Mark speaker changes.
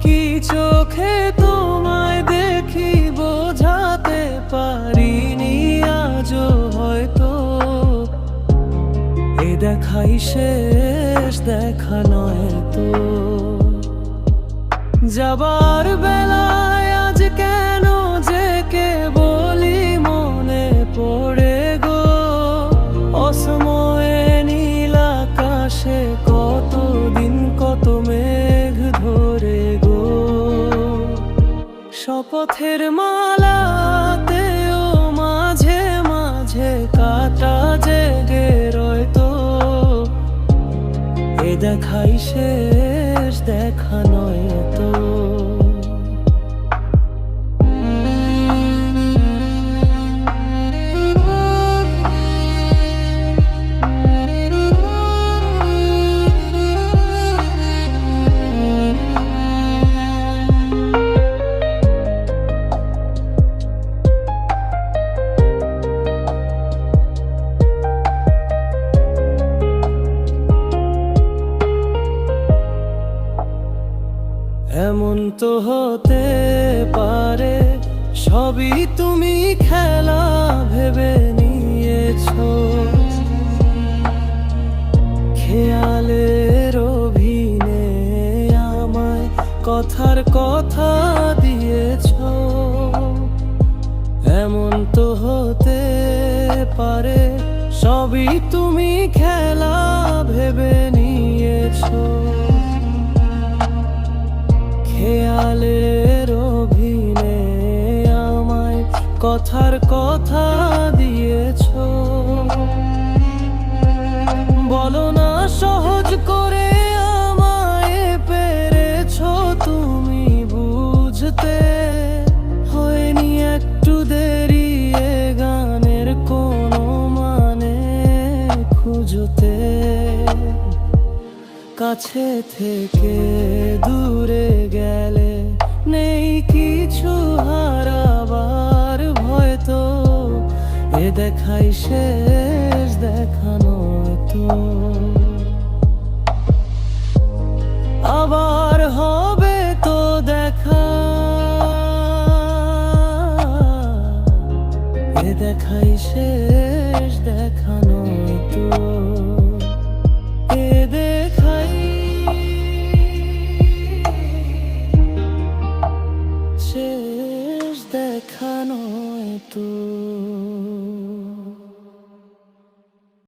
Speaker 1: কি চোখে তোমায় হয়তো। এ দেখাই শেষ দেখা নয় তো। যাবার বেলা শপথের মালাতেও মাঝে মাঝে কাটা জেগে রয়তো এ দেখাই শেষ দেখা নয় তো। এমন তো হতে পারে, সবই তুমি খেলা ভেবে নিয়েছ। খেয়ালের অভিনে আমায় কথার কথা দিয়েছ। এমন তো হতে পারে, সবই তুমি খেলা ভেবে নিয়েছো। খেয়ালের অভিনে আমায় কথার কথা দিয়েছ। বলো না, সহজ করে আমায় পেরেছ তুমি বুঝতে। হয়নি একটু দেরি এ গানের কোনো মানে খুঁজতে। কাছে থেকে দূরে গেলে দেখাই শেষ দেখানো তো। আবার হবে তো দেখা। এ দেখাই শেষ দেখানো তো। শেষ দেখা নয় তো।